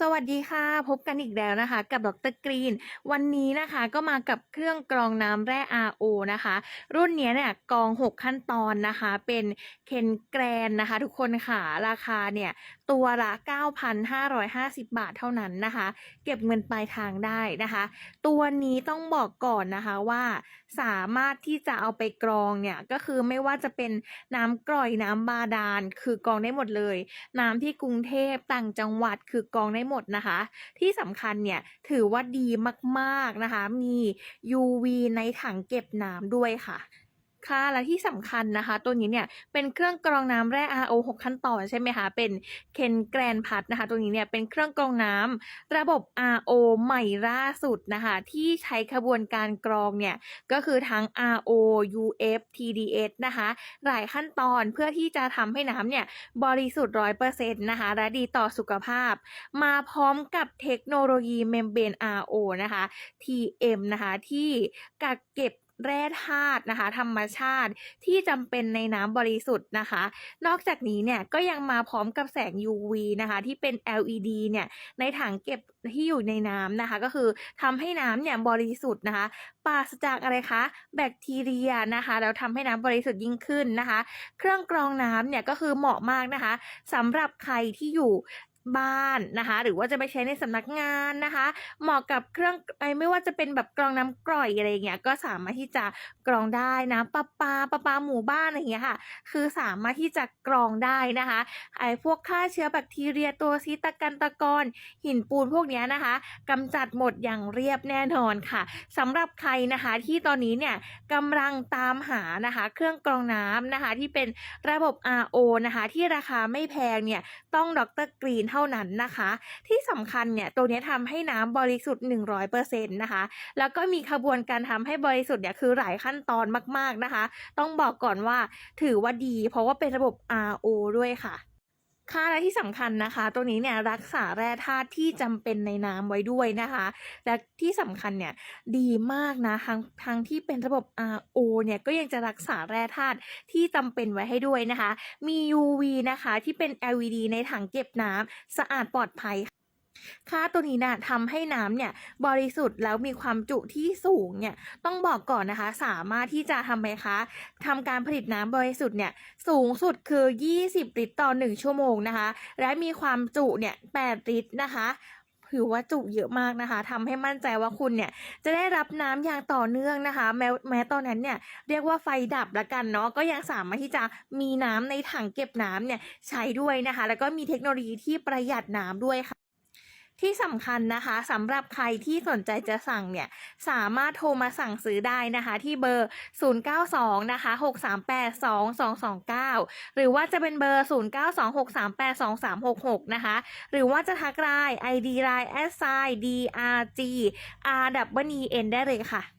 สวัสดีค่ะ พบกันอีกแล้วนะคะ กับดรกรีน วันนี้นะคะก็มากับเครื่องกรองน้ำแร่ RO นะคะ รุ่นนี้เนี่ยกรอง 6 ขั้นตอนนะคะ เป็นเคนแกรนนะคะ ทุกคนค่ะ ราคาเนี่ย ตัวละ 9,550 บาทเท่านั้นนะคะ เก็บเงินปลายทางได้นะคะ ตัวนี้ต้องบอกก่อนนะคะว่า สามารถที่จะเอาไปกรองเนี่ย ก็คือไม่ว่าจะเป็นน้ำกร่อยน้ำบาดาล คือกรองได้หมดเลย น้ำที่กรุงเทพต่างจังหวัดคือกรองได้หมดนะคะ ที่สำคัญเนี่ยถือว่าดีมากๆนะคะ มี UV ในถังเก็บน้ำด้วยค่ะ ค่ะ และที่สำคัญนะคะ ตัวนี้เนี่ยเป็นเครื่องกรองน้ำแร่ RO 6 ขั้นตอนใช่ไหมคะเป็นเคนแกรนพัดนะคะ ตัวนี้เนี่ยเป็นเครื่องกรองน้ำระบบ RO ใหม่ล่าสุดนะคะ ที่ใช้ขบวนการกรองเนี่ยก็คือทั้ง RO UF TDS นะคะ หลายขั้นตอนเพื่อที่จะทำให้น้ำเนี่ยบริสุทธิ์ร้อยเปอร์เซ็นต์นะคะ และดีต่อสุขภาพ มาพร้อมกับเทคโนโลยีเมมเบรน RO นะคะ TM นะคะที่กักเก็บ แร่ธาตุนะคะ ธรรมชาติที่จำเป็นในน้ำบริสุทธิ์นะคะ นอกจากนี้เนี่ยก็ยังมาพร้อมกับแสง UV นะคะ ที่เป็น LED เนี่ยในถังเก็บที่อยู่ในน้ำนะคะ ก็คือทำให้น้ำเนี่ยบริสุทธิ์นะคะปราศจากอะไรคะ แบคทีเรียนะคะแล้วทำให้น้ำบริสุทธิ์ยิ่งขึ้นนะคะ เครื่องกรองน้ำเนี่ยก็คือเหมาะมากนะคะสำหรับใครที่อยู่ บ้านนะคะ หรือว่าจะไปใช้ในสำนักงานนะคะ เหมาะกับเครื่องไอไม่ว่าจะเป็นแบบกรองน้ำกร่อยอะไรเงี้ยก็สามารถที่จะกรองได้นะประปลาประปาหมู่บ้านอะไรเงี้ยค่ะ คือสามารถที่จะกรองได้นะคะไอ้พวกฆ่าเชื้อแบคทีเรียตัวซีตะกันตะกอนหินปูนพวกเนี้ยนะคะกำจัดหมดอย่างเรียบแน่นอนค่ะสำหรับใครนะคะที่ตอนนี้เนี่ยกำลังตามหานะคะ เครื่องกรองน้ำนะคะ ที่เป็นระบบ RO นะคะ ที่ราคาไม่แพงเนี่ยต้องดรกรีนเท่า่านั้นนะคะ ที่สำคัญเนี่ยตัวนี้ยทำให้น้ำบริสุทธิ์ 100%นะคะ แล้วก็มีขบวนการทำให้บริสุทธิ์เนี่ยคือหลายขั้นตอนมาก ๆนะคะ ต้องบอกก่อนว่าถือว่าดี เพราะว่าเป็นระบบ RO ด้วยค่ะ ค่ะและที่สำคัญนะคะ ตัวนี้เนี่ยรักษาแร่ธาตุที่จำเป็นในน้ำไว้ด้วยนะคะ และที่สำคัญเนี่ยดีมากนะทั้งทางที่เป็นระบบ RO เนี่ยก็ยังจะรักษาแร่ธาตุที่จำเป็นไว้ให้ด้วยนะคะ มี UV นะคะที่เป็น LED ในถังเก็บน้ำสะอาดปลอดภัย ค่าตัวนี้นะทำให้น้ำเนี่ยบริสุทธิ์แล้วมีความจุที่สูงเนี่ยต้องบอกก่อนนะคะ สามารถที่จะทำไหมคะทำการผลิตน้ำบริสุทธิ์เนี่ยสูงสุดคือ 20 ลิตรต่อ 1 ชั่วโมงนะคะ และมีความจุเนี่ย 8 ลิตรนะคะถือว่าจุเยอะมากนะคะทำให้มั่นใจว่าคุณเนี่ยจะได้รับน้ำอย่างต่อเนื่องนะคะ แม้แม้ตอนนั้นเนี่ยเรียกว่าไฟดับละกันเนาะก็ยังสามารถที่จะมีน้ำในถังเก็บน้ำเนี่ยใช้ด้วยนะคะ แล้วก็มีเทคโนโลยีที่ประหยัดน้ำด้วยค่ะ ที่สำคัญนะคะสำหรับใครที่สนใจจะสั่งเนี่ยสามารถโทรมาสั่งซื้อได้นะคะ ที่เบอร์ 092นะคะ638 2229 หรือว่าจะเป็นเบอร์ 0926382366 นะคะ หรือว่าจะทักไลน์ ID ไลน์ s i drg r w e n ได้เลยค่ะ